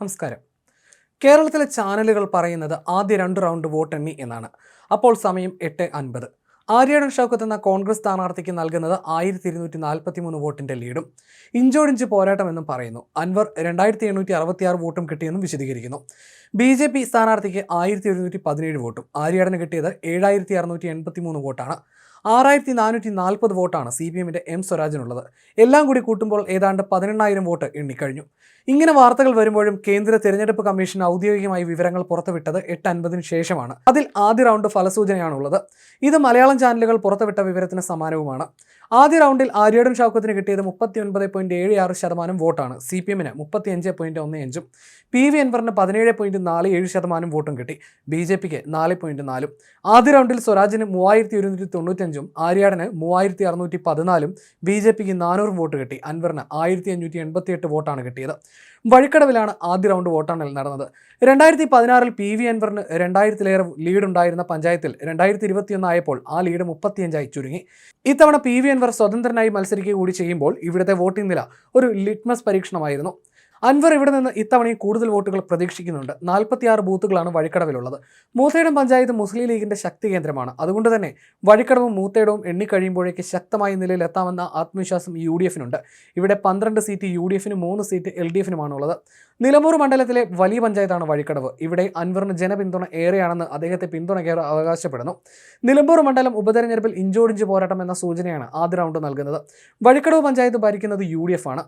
നമസ്കാരം. കേരളത്തിലെ ചാനലുകൾ പറയുന്നത് ആദ്യ രണ്ട് റൗണ്ട് വോട്ട് വോട്ടെണ്ണി എന്നാണ്. അപ്പോൾ സമയം എട്ട് അൻപത്. ആര്യാടൻ ഷൗക്കത്ത് എന്ന കോൺഗ്രസ് സ്ഥാനാർത്ഥിക്ക് നൽകുന്നത് ആയിരത്തി ഇരുന്നൂറ്റി നാൽപ്പത്തി മൂന്ന് വോട്ടിന്റെ ലീഡും. ഇഞ്ചോടിഞ്ച് പോരാട്ടമെന്നും പറയുന്നു. അൻവർ രണ്ടായിരത്തി എണ്ണൂറ്റി അറുപത്തിയാറ് വോട്ടും കിട്ടിയെന്നും വിശദീകരിക്കുന്നു. ബി ജെ പി സ്ഥാനാർത്ഥിക്ക് ആയിരത്തി ഒരുന്നൂറ്റി പതിനേഴ് വോട്ടും. ആര്യാടന് കിട്ടിയത് ഏഴായിരത്തി അറുന്നൂറ്റി എൺപത്തി മൂന്ന് വോട്ടാണ്. ആറായിരത്തി നാനൂറ്റി നാൽപ്പത് വോട്ടാണ് സി പി എമ്മിന്റെ എം സ്വരാജിനുള്ളത്. എല്ലാം കൂടി കൂട്ടുമ്പോൾ ഏതാണ്ട് പതിനെണ്ണായിരം വോട്ട് എണ്ണിക്കഴിഞ്ഞു. ഇങ്ങനെ വാർത്തകൾ വരുമ്പോഴും കേന്ദ്ര തെരഞ്ഞെടുപ്പ് കമ്മീഷൻ ഔദ്യോഗികമായി വിവരങ്ങൾ പുറത്തുവിട്ടത് എട്ട് അൻപതിന് ശേഷമാണ്. അതിൽ ആദ്യ റൗണ്ട് ഫലസൂചനയാണുള്ളത്. ഇത് മലയാളം ചാനലുകൾ പുറത്തുവിട്ട വിവരത്തിന് സമാനവുമാണ്. ആദ്യ റൗണ്ടിൽ ആര്യാടൻ ഷൗക്കത്തിന് കിട്ടിയത് മുപ്പത്തി ഒൻപത് പോയിന്റ് ഏഴ് ആറ് ശതമാനം വോട്ടാണ്. സി പി എമ്മിന് മുപ്പത്തി അഞ്ച് പോയിന്റ് ഒന്ന് അഞ്ചും പി വി അൻവറിന് പതിനേഴ് പോയിന്റ് നാല് ഏഴ് ശതമാനം വോട്ടും കിട്ടി. ബി ജെ പിക്ക് നാല് പോയിന്റ് നാലും. ആദ്യ റൗണ്ടിൽ സ്വരാജിന് മൂവായിരത്തി ഒരുന്നൂറ്റി തൊണ്ണൂറ്റഞ്ചും ആര്യാടന് മൂവായിരത്തി അറുന്നൂറ്റി പതിനാലും ബി ജെ പിക്ക് നാനൂറ് വോട്ട് കിട്ടി. അൻവറിന് ആയിരത്തി അഞ്ഞൂറ്റി എൺപത്തി എട്ട് വോട്ടാണ് കിട്ടിയത്. വഴിക്കടവിലാണ് ആദ്യ റൗണ്ട് വോട്ടെണ്ണൽ നടന്നത്. രണ്ടായിരത്തി പതിനാറിൽ പി വി അൻവറിന് രണ്ടായിരത്തിലേറെ ലീഡ് ഉണ്ടായിരുന്ന പഞ്ചായത്തിൽ രണ്ടായിരത്തി ഇരുപത്തിയൊന്ന് ആയപ്പോൾ ആ ലീഡ് മുപ്പത്തിയഞ്ചായി ചുരുങ്ങി. ഇത്തവണ പി വി അൻവർ സ്വതന്ത്രനായി മത്സരിക്കുക കൂടി ചെയ്യുമ്പോൾ ഇവിടുത്തെ വോട്ടിംഗ് നില ഒരു ലിറ്റ്മസ് പരീക്ഷണമായിരുന്നു. അൻവർ ഇവിടെ നിന്ന് ഇത്തവണയും കൂടുതൽ വോട്ടുകൾ പ്രതീക്ഷിക്കുന്നുണ്ട്. നാൽപ്പത്തിയാറ് ബൂത്തുകളാണ് വഴിക്കടവിലുള്ളത്. മൂത്തേടം പഞ്ചായത്ത് മുസ്ലിം ലീഗിന്റെ ശക്തി കേന്ദ്രമാണ്. അതുകൊണ്ട് തന്നെ വഴിക്കടവും മൂത്തേടവും എണ്ണിക്കഴിയുമ്പോഴേക്ക് ശക്തമായ നിലയിൽ എത്താമെന്ന ആത്മവിശ്വാസം യു ഡി എഫിനുണ്ട്. ഇവിടെ പന്ത്രണ്ട് സീറ്റ് യു ഡി എഫിനും മൂന്ന് സീറ്റ് എൽ ഡി എഫിനുമാണുള്ളത്. നിലമ്പൂർ മണ്ഡലത്തിലെ വലിയ പഞ്ചായത്താണ് വഴിക്കടവ്. ഇവിടെ അൻവറിന് ജനപിന്തുണ ഏറെയാണെന്ന് അദ്ദേഹത്തെ പിന്തുണയ്ക്കാർ അവകാശപ്പെടുന്നു. നിലമ്പൂർ മണ്ഡലം ഉപതെരഞ്ഞെടുപ്പിൽ ഇഞ്ചോടിഞ്ച് പോരാട്ടം എന്ന സൂചനയാണ് ആദ്യ റൗണ്ട് നൽകുന്നത്. വഴിക്കടവ് പഞ്ചായത്ത് ഭരിക്കുന്നത് യു ഡി എഫ് ആണ്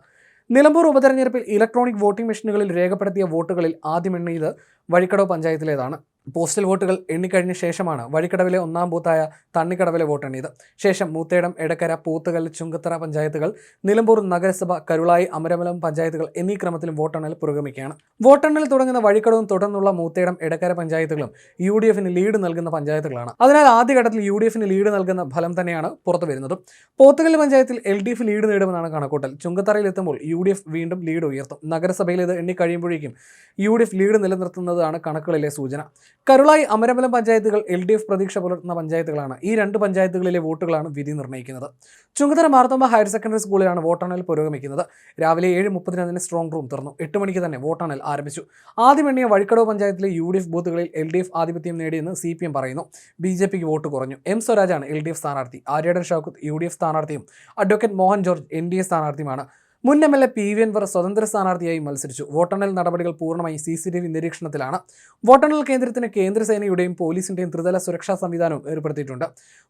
നിലമ്പൂർ ഉപതെരഞ്ഞെടുപ്പിൽ ഇലക്ട്രോണിക് വോട്ടിംഗ് മെഷീനുകളിൽ രേഖപ്പെടുത്തിയ വോട്ടുകളിൽ ആദ്യം എണ്ണിയത് വഴിക്കടവ് പഞ്ചായത്തിലേതാണ്. പോസ്റ്റൽ വോട്ടുകൾ എണ്ണിക്കഴിഞ്ഞ ശേഷമാണ് വഴിക്കടവിലെ ഒന്നാം ബൂത്തായ തണ്ണിക്കടവിലെ വോട്ടെണ്ണിയത് ശേഷം മൂത്തേടം എടക്കര പൂത്തുകൽ ചുങ്കത്തറ പഞ്ചായത്തുകൾ നിലമ്പൂർ നഗരസഭ കരുളായി അമരമലം പഞ്ചായത്തുകൾ എന്നീ ക്രമത്തിലും വോട്ടെണ്ണൽ പുരോഗമിക്കുകയാണ്. വോട്ടെണ്ണൽ തുടങ്ങുന്ന വഴിക്കടവും തുടർന്നുള്ള മൂത്തേടം എടക്കര പഞ്ചായത്തുകളും യു ഡി എഫിന് ലീഡ് നൽകുന്ന പഞ്ചായത്തുകളാണ്. അതിനാൽ ആദ്യഘട്ടത്തിൽ യു ഡി എഫിന് ലീഡ് നൽകുന്ന ഫലം തന്നെയാണ് പുറത്തു വരുന്നത്. പോത്തുകൽ പഞ്ചായത്തിൽ എൽ ഡി എഫ് ലീഡ് നേടുമെന്നാണ് കണക്കൂട്ടൽ ചുങ്കത്തറയിൽ എത്തുമ്പോൾ യു ഡി എഫ് വീണ്ടും ലീഡ് ഉയർത്തും. നഗരസഭയിൽ ഇത് എണ്ണിക്കഴിയുമ്പോഴേക്കും യു ഡി എഫ് ലീഡ് നിലനിർത്തുന്നതാണ് കണക്കുകളിലെ സൂചന. കരുളായി അമരമലം പഞ്ചായത്തുകൾ എൽ ഡി എഫ് പ്രതീക്ഷ പുലർത്തുന്ന പഞ്ചായത്തുകളാണ്. ഈ രണ്ട് പഞ്ചായത്തുകളിലെ വോട്ടുകളാണ് വിധി നിർണയിക്കുന്നത്. ചുങ്കത്തറ മാർത്തോമ ഹയർ സെക്കൻഡറി സ്കൂളിലാണ് വോട്ടെണ്ണൽ പുരോഗമിക്കുന്നത്. രാവിലെ ഏഴ് മുപ്പതിന് അതിന് സ്ട്രോങ് റൂം തുറന്നു. എട്ട് മണിക്ക് തന്നെ വോട്ടെണ്ണൽ ആരംഭിച്ചു. ആദ്യം എണ്ണിയ വഴിക്കടവ് പഞ്ചായത്തിലെ യു ഡി എഫ് ബൂത്തുകളിൽ എൽ ഡി എഫ് ആധിപത്യം നേടിയെന്ന് സി പി എം പറയുന്നു. ബി ജെ പിക്ക് വോട്ട് കുറഞ്ഞു. എം സ്വരാജാണ് എൽ ഡി എഫ് സ്ഥാനാർത്ഥി. Aryadan Shaukath U D F സ്ഥാനാർത്ഥിയും. Advocate Mohan George N D A സ്ഥാനാർത്ഥിയുമാണ്. മുൻ M L A P V Anvar സ്വതന്ത്ര സ്ഥാനാർത്ഥിയായി മത്സരിച്ചു. വോട്ടെണ്ണൽ നടപടികൾ പൂർണമായി സി സി ടി വി നിരീക്ഷണത്തിലാണ്. വോട്ടെണ്ണൽ കേന്ദ്രത്തിന് കേന്ദ്രസേനയുടെയും പോലീസിന്റെയും ത്രിതല സുരക്ഷാ സംവിധാനവും ഏർപ്പെടുത്തിയിട്ടുണ്ട്.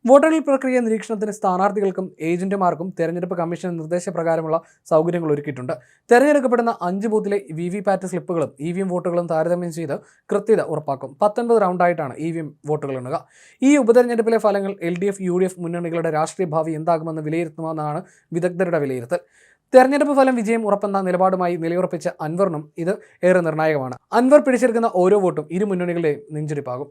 വോട്ടെണ്ണൽ പ്രക്രിയ നിരീക്ഷണത്തിന് സ്ഥാനാർത്ഥികൾക്കും ഏജന്റുമാർക്കും തെരഞ്ഞെടുപ്പ് കമ്മീഷൻ നിർദ്ദേശപ്രകാരമുള്ള സൗകര്യങ്ങൾ ഒരുക്കിയിട്ടുണ്ട്. തെരഞ്ഞെടുക്കപ്പെടുന്ന അഞ്ച് ബൂത്തിലെ വി വി പാറ്റ് സ്ലിപ്പുകളും ഇ വി എം വോട്ടുകളും താരതമ്യം ചെയ്ത് കൃത്യത ഉറപ്പാക്കും. പത്തൊൻപത് റൗണ്ടായിട്ടാണ് ഇ വി എം വോട്ടുകൾ എണ്ണുക. ഈ ഉപതെരഞ്ഞെടുപ്പിലെ ഫലങ്ങൾ L D F U D F മുന്നണികളുടെ രാഷ്ട്രീയ ഭാവി എന്താകുമെന്ന് വിലയിരുത്തുമെന്നാണ് വിദഗ്ധരുടെ വിലയിരുത്തൽ. തെരഞ്ഞെടുപ്പ് ഫലം വിജയം ഉറപ്പെന്ന നിലപാടുമായി നിലയുറപ്പിച്ച അൻവറിനും ഇത് ഏറെ നിർണായകമാണ്. അൻവർ പിടിച്ചെടുക്കുന്ന ഓരോ വോട്ടും ഇരു മുന്നണികളുടെയും നെഞ്ചിടിപ്പാകും.